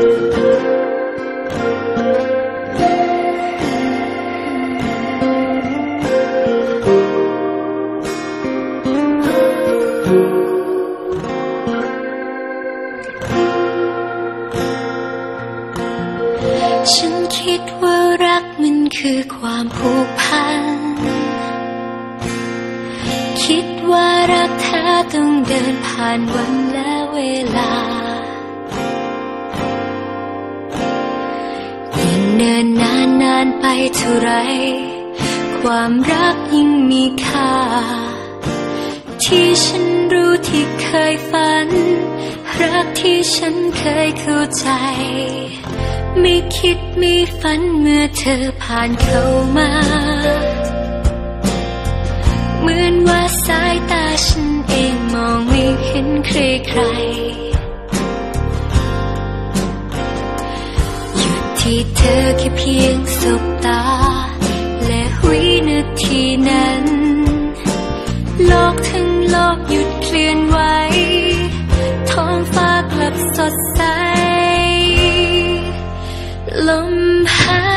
ฉันคิดว่ารักมันคือความผูกพัน คิดว่ารักแท้ต้องเดินผ่านวันและเวลาานานไปเท่าไร ความรักยิ่งมีค่า ที่ฉันรู้ที่เคยฝัน รักที่ฉันเคยเข้าใจ ไม่คิดไม่ฝันเมื่อเธอผ่านเข้ามา เหมือนว่าสายตาฉันเองมองไม่เห็นใครใคร ธอแค่เพียงสบตา และวินาทีนั้น โลกทั้งโลกหยุดเคลื่อนไหวท้องฟ้ากลับสดใส ลมหาย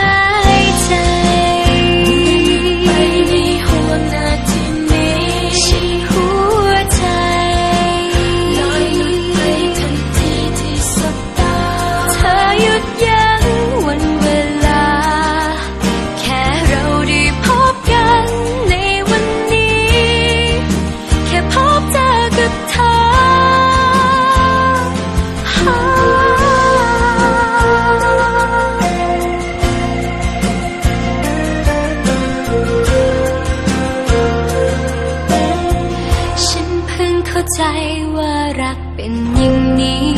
เป็นอย่างนี้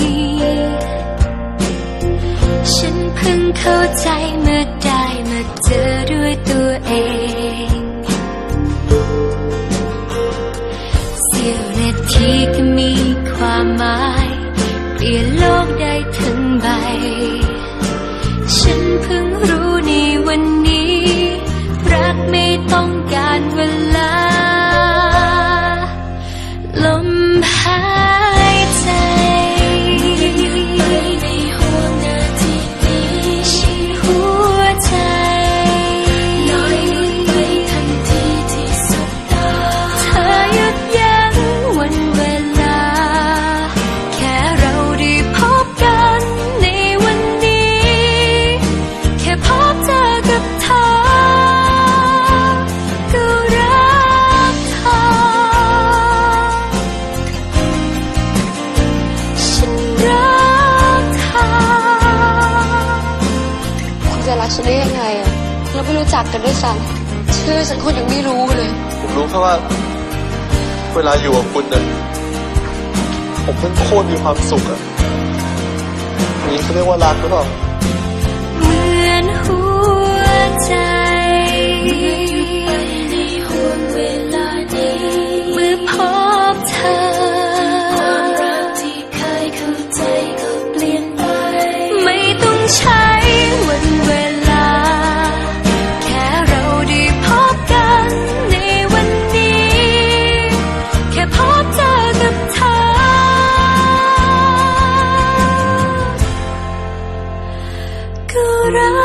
ฉันเพิ่งเข้าใจเมื่อได้มาเจอด้วยตัวเอง เสี้ยวนาทีก็มีความหมาย เปลี่ยนโลกได้ทั้งใบ ฉันเพิ่งรู้ในวันนี้ รักไม่ต้องการเว กฉันได้ยังไงอะเราไม่รู้จักกันด้วยซ้ำชื่อฉันคุณยังไม่รู้เลย ผมรู้แค่ว่า เวลาอยู่กับคุณเนี่ยผมเป็นโคตรมีความสุขอะอันนี้เขาเรียกว่ารักหรือเปล่าเหมือนหัวใจ around.